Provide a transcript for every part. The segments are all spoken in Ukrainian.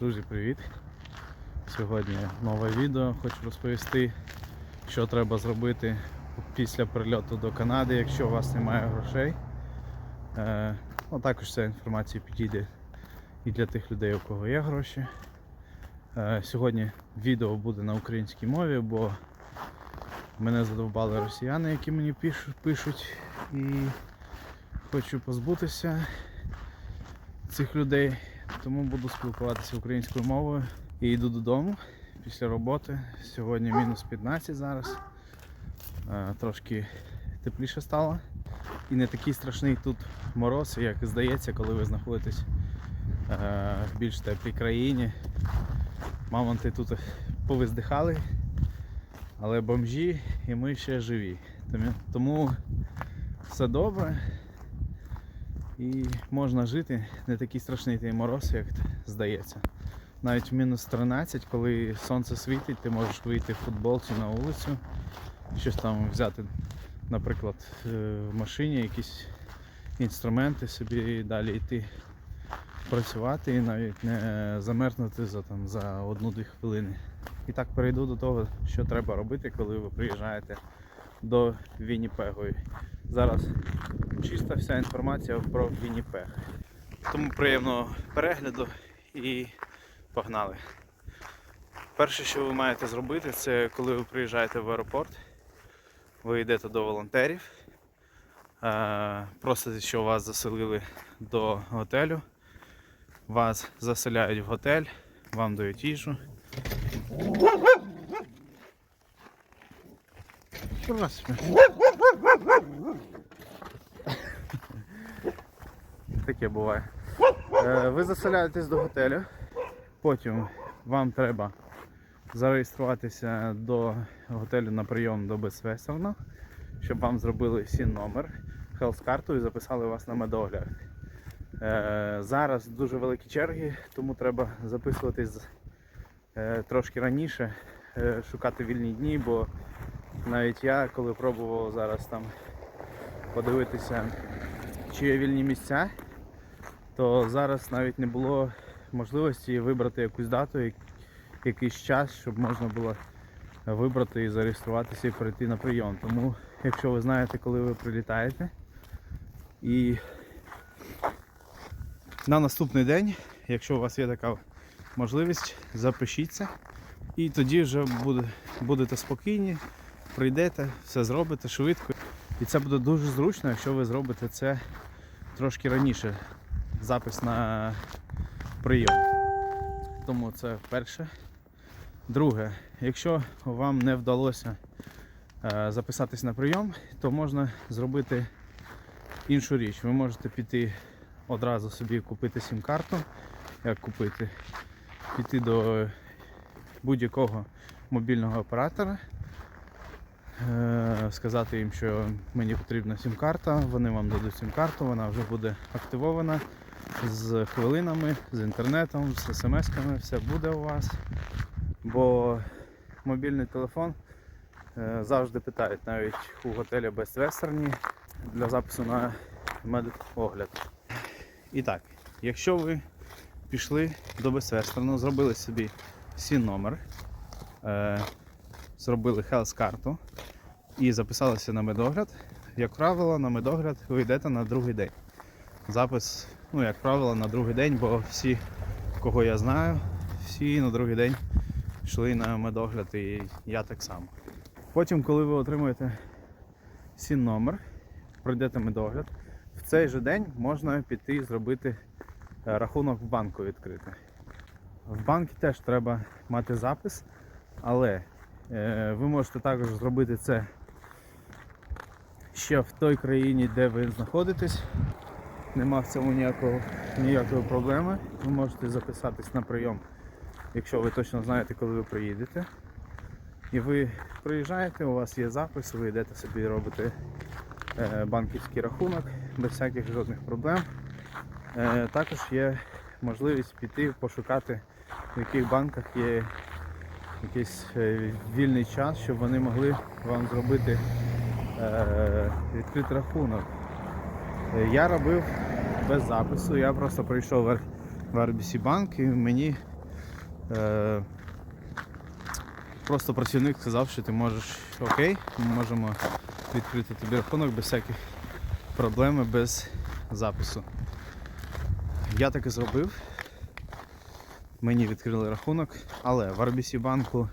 Друзі, привіт! Сьогодні нове відео. Хочу розповісти, що треба зробити після прильоту до Канади, якщо у вас немає грошей. Е, ну, також ця інформація підійде і для тих людей, у кого є гроші. Е, сьогодні відео буде на українській мові, бо мене задовбали росіяни, які мені пишуть, і хочу позбутися цих людей. Тому буду спілкуватися українською мовою і йду додому після роботи. Сьогодні мінус 15 зараз. Е, Трошки тепліше стало. І не такий страшний тут мороз, як здається, коли ви знаходитесь е, в більш теплій країні. Мамонти тут повиздихали, але бомжі і ми ще живі. Тому- Тому все добре. І можна жити, не такий страшний той мороз, як здається. Навіть в мінус 13, коли сонце світить, ти можеш вийти в футболці на вулицю, щось там взяти, наприклад, е, в машині якісь інструменти собі і далі йти працювати і навіть не замерзнути за, там, за одну-дві хвилини. І так перейду до того, що треба робити, коли ви приїжджаєте до Вінніпегу. Зараз чиста вся інформація про Вінніпег. Тому приємного перегляду і погнали. Перше, що ви маєте зробити, це коли ви приїжджаєте в аеропорт, ви йдете до волонтерів, е, просите, що вас заселили до готелю, вас заселяють в готель, вам дають їжу. Господи. Таке буває. Е, Ви заселяєтесь до готелю, потім вам треба зареєструватися до готелю на прийом до Безвестерна, щоб вам зробили сін номер, health карту і записали вас на медогляд. Е, Зараз дуже великі черги, тому треба записуватись е, трошки раніше, шукати вільні дні, бо навіть я, коли пробував зараз там подивитися, чи є вільні місця, то зараз навіть не було можливості вибрати якусь дату, якийсь час, щоб можна було вибрати і зареєструватися і прийти на прийом. Тому, якщо ви знаєте, коли ви прилітаєте, і на наступний день, якщо у вас є така можливість, запишіться і тоді вже буде, будете спокійні, прийдете, все зробите швидко. І це буде дуже зручно, якщо ви зробите це трошки раніше. Запис на прийом. Тому це перше. Друге, якщо вам не вдалося е, записатись на прийом, то можна зробити іншу річ. Ви можете піти одразу собі купити сім-карту. Як купити? Піти до будь-якого мобільного оператора, е, сказати їм, що мені потрібна сім-карта, вони вам дадуть сім-карту, вона вже буде активована з хвилинами, з інтернетом, з смс-ками, все буде у вас. Бо мобільний телефон е, завжди питають, навіть у готелі Western для запису на медогляд. І так, якщо ви пішли до Western, зробили собі сін номер, е, зробили health карту і записалися на медогляд, як правило, на медогляд ви йдете на другий день. Запис, ну, як правило, на другий день, бо всі, кого я знаю, всі на другий день йшли на медогляд і я так само. Потім, коли ви отримуєте сін номер, пройдете медогляд, в цей же день можна піти і зробити е, рахунок в банку відкрити. В банку теж треба мати запис, але е, ви можете також зробити це ще в той країні, де ви знаходитесь. Нема в цьому ніякого, ніякої проблеми. Ви можете записатись на прийом, якщо ви точно знаєте, коли ви приїдете. І ви приїжджаєте, у вас є запис, ви йдете собі робите банківський рахунок без всяких жодних проблем. Е, також є можливість піти пошукати, в яких банках є якийсь е, вільний час, щоб вони могли вам зробити е, відкритий рахунок. Е, Я робив без запису, я просто прийшов в RBC банк і мені Е, просто працівник сказав, що ти можеш окей, ми можемо відкрити тобі рахунок без всяких проблем, без запису. Я так і зробив. Мені відкрили рахунок, але в RBC банку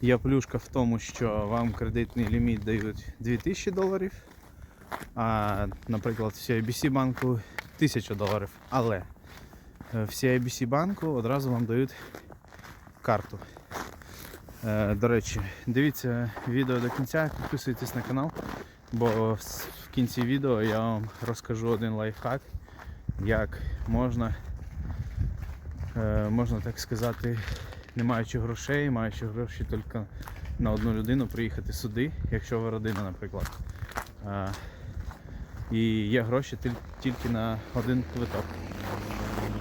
є плюшка в тому, що вам кредитний ліміт дають 2000 доларів, а, наприклад, в CIBC банку 1000 доларів. Але е, в CIBC банку одразу вам дають карту. Е, До речі, дивіться відео до кінця, підписуйтесь на канал, бо в кінці відео я вам розкажу один лайфхак, як можна, е, можна так сказати, не маючи грошей, маючи гроші тільки на одну людину, приїхати сюди, якщо ви родина, наприклад. І є гроші тільки на один квиток.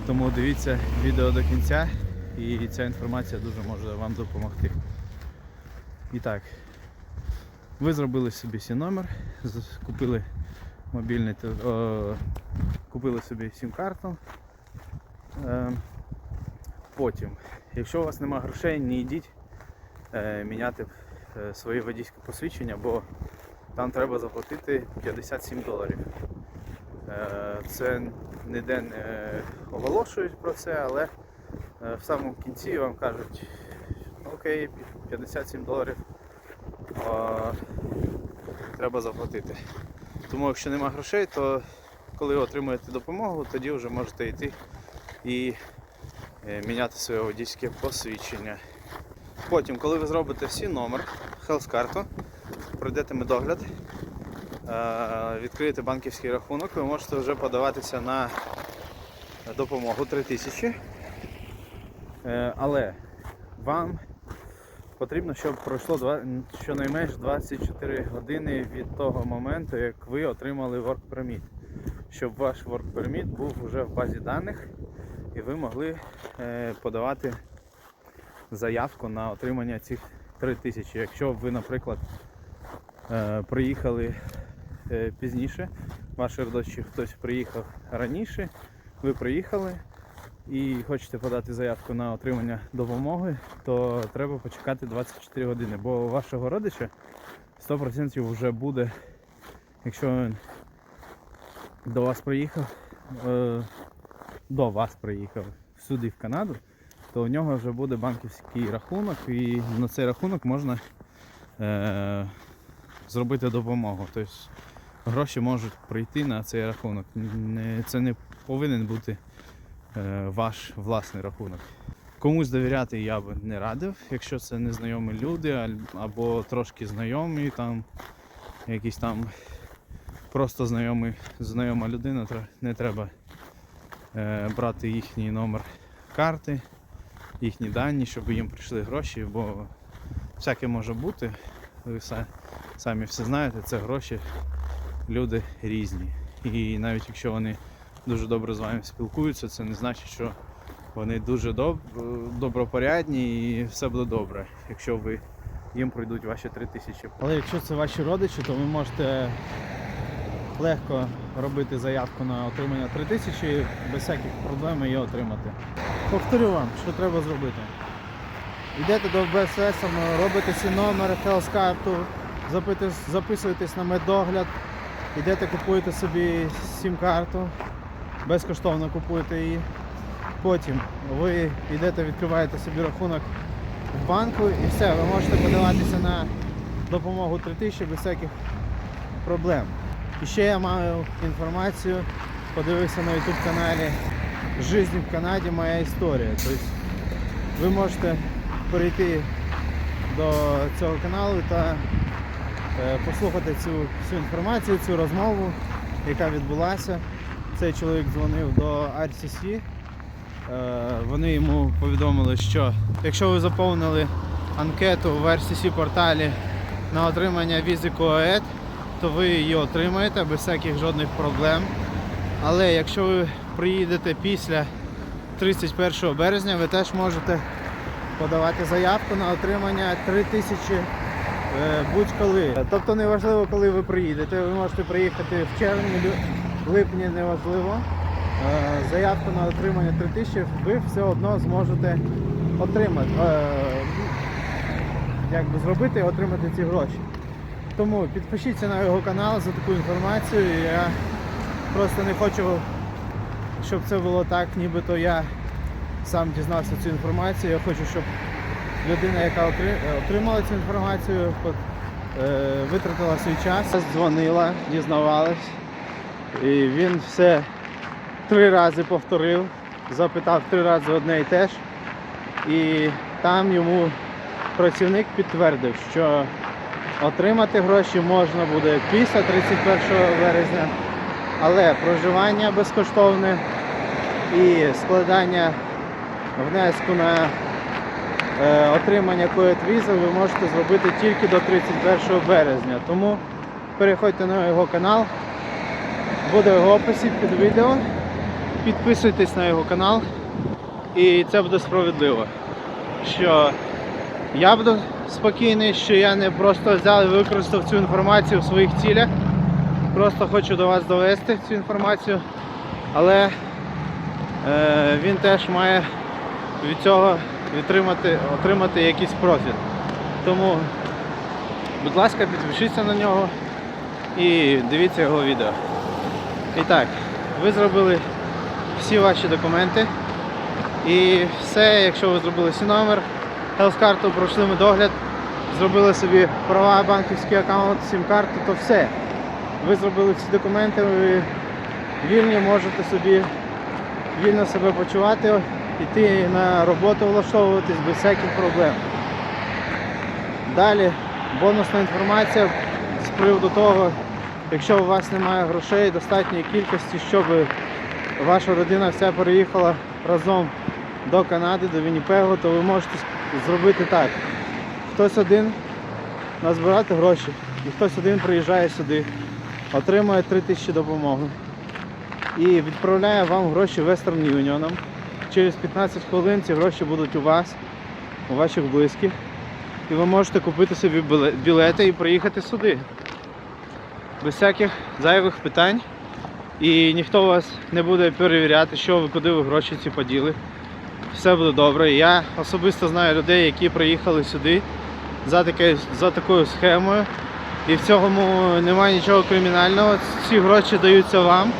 Тому дивіться відео до кінця і ця інформація дуже може вам допомогти. І так, ви зробили собі сім номер, купили мобільний о, купили собі сім-карту. Е, потім, якщо у вас немає грошей, не йдіть е, міняти е, своє водійське посвідчення, бо там треба заплатити 57 доларів. Е, Це ніде не оголошують про це, але е, в самому кінці вам кажуть, окей, 57 доларів треба заплатити. Тому якщо нема грошей, то коли отримуєте допомогу, тоді вже можете йти і е, міняти своє водійське посвідчення. Потім, коли ви зробите всі номер, health карту, пройдете медогляд, е, відкриєте банківський рахунок, ви можете вже подаватися на допомогу 3000. Е, Але вам потрібно, щоб пройшло щонайменш 24 години від того моменту, як ви отримали Work Permit. Щоб ваш Work Permit був вже в базі даних і ви могли е, подавати заявку на отримання цих 3000. Якщо ви, наприклад, приїхали е, пізніше, ваші родичі хтось приїхав раніше, ви приїхали і хочете подати заявку на отримання допомоги, то треба почекати 24 години, бо у вашого родича 100% вже буде, якщо він до вас приїхав, е, до вас приїхав сюди в Канаду, то у нього вже буде банківський рахунок і на цей рахунок можна е, зробити допомогу. Тобто гроші можуть прийти на цей рахунок. Це не повинен бути е, ваш власний рахунок. Комусь довіряти я би не радив, якщо це незнайомі люди або трошки знайомі, там якісь там просто знайомі, знайома людина, не треба е, брати їхній номер карти, їхні дані, щоб їм прийшли гроші, бо всяке може бути. Самі все знаєте, це гроші, люди різні. І навіть якщо вони дуже добре з вами спілкуються, це не значить, що вони дуже доб... добропорядні і все буде добре, якщо ви їм пройдуть ваші 3 тисячі. Але якщо це ваші родичі, то ви можете легко робити заявку на отримання 3 тисячі без всяких проблем її отримати. Повторю вам, що треба зробити. Йдете до БСС, робите свій номер, хелс карту, записуєтесь на медогляд, йдете, купуєте собі сім-карту, безкоштовно купуєте її. Потім ви йдете, відкриваєте собі рахунок в банку і все, ви можете подаватися на допомогу 3000 без всяких проблем. І ще я маю інформацію, подивився на YouTube каналі Жизнь в Канаді моя історія. Тобто ви можете перейти до цього каналу та послухати цю всю інформацію, цю розмову, яка відбулася. Цей чоловік дзвонив до RCC. Е, Вони йому повідомили, що якщо ви заповнили анкету в RCC порталі на отримання візи КОЕД, то ви її отримаєте без всяких жодних проблем. Але якщо ви приїдете після 31 березня, ви теж можете подавати заявку на отримання 3000 е, будь-коли. Тобто неважливо, коли ви приїдете, ви можете приїхати в червні, лю- липні, неважливо. Е, Заявку на отримання 3000 ви все одно зможете отримати, е, як би зробити і отримати ці гроші. Тому підпишіться на його канал за таку інформацію. Я просто не хочу, щоб це було так, нібито я сам дізнався цю інформацію. Я хочу, щоб людина, яка отримала цю інформацію, е, витратила свій час, дзвонила, дізнавалась. І він все три рази повторив, запитав три рази одне і те ж. І там йому працівник підтвердив, що отримати гроші можна буде після 31 березня, але проживання безкоштовне і складання внеску на е, отримання коет-візи ви можете зробити тільки до 31 березня. Тому переходьте на його канал, буде в описі під відео. Підписуйтесь на його канал і це буде справедливо. Що я буду спокійний, що я не просто взяв і використав цю інформацію в своїх цілях. Просто хочу до вас довести цю інформацію, але е, він теж має від цього відтримати, отримати якийсь профіт. Тому, будь ласка, підпишіться на нього і дивіться його відео. І так, ви зробили всі ваші документи. І все, якщо ви зробили свій номер, health-карту, пройшли ми догляд, зробили собі права, банківський аккаунт, сім-карту, то все. Ви зробили всі документи, ви вільні, можете собі вільно себе почувати, йти на роботу, влаштовуватись без всяких проблем. Далі бонусна інформація з приводу того, якщо у вас немає грошей достатньої кількості, щоб ваша родина вся переїхала разом до Канади, до Вінніпегу, то ви можете зробити так. Хтось один назбирати гроші, і хтось один приїжджає сюди, отримує 3 тисячі допомоги і відправляє вам гроші Western Union. Через 15 хвилин ці гроші будуть у вас, у ваших близьких. І ви можете купити собі білети і приїхати сюди. Без всяких зайвих питань. І ніхто вас не буде перевіряти, що ви, куди ви гроші ці поділи. Все буде добре. Я особисто знаю людей, які приїхали сюди за, таке, за такою схемою. І в цьому немає нічого кримінального. Ці гроші даються вам,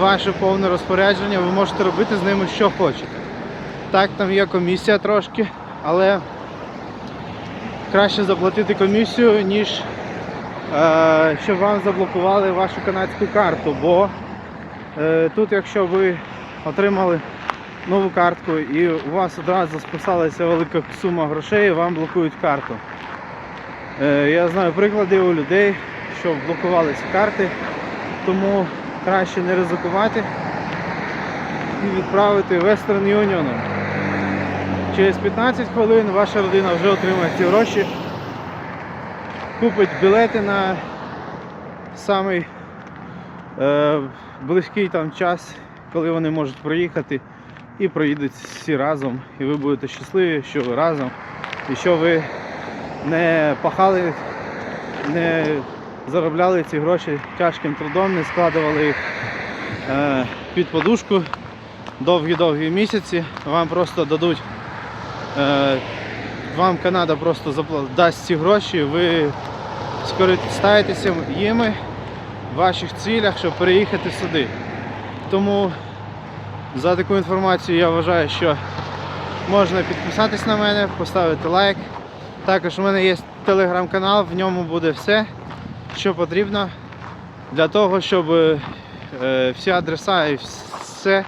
ваше повне розпорядження, ви можете робити з ними що хочете. Так, там є комісія трошки, але краще заплатити комісію, ніж е, щоб вам заблокували вашу канадську карту. Бо е, тут, якщо ви отримали нову картку і у вас одразу списалася велика сума грошей, вам блокують карту. Е, я знаю приклади у людей, що блокувалися карти, тому краще не ризикувати і відправити Western Union. Через 15 хвилин ваша родина вже отримає ці гроші, купить білети на самий е, близький там час, коли вони можуть проїхати, і проїдуть всі разом. І ви будете щасливі, що ви разом, і що ви не пахали, не заробляли ці гроші тяжким трудом, не складували їх е, під подушку довгі-довгі місяці. Вам просто дадуть, е, вам Канада просто дасть ці гроші, ви скористаєтеся їми в ваших цілях, щоб переїхати сюди. Тому за таку інформацію я вважаю, що можна підписатись на мене, поставити лайк. Також у мене є телеграм-канал, в ньому буде все, що потрібно для того, щоб е, всі адреса і все,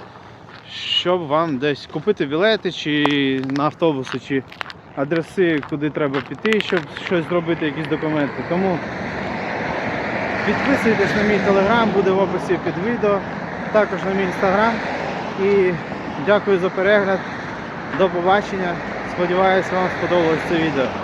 щоб вам десь купити білети чи на автобуси, чи адреси, куди треба піти, щоб щось зробити, якісь документи. Тому підписуйтесь на мій телеграм, буде в описі під відео, також на мій інстаграм. І дякую за перегляд. До побачення. Сподіваюсь, вам сподобалось це відео.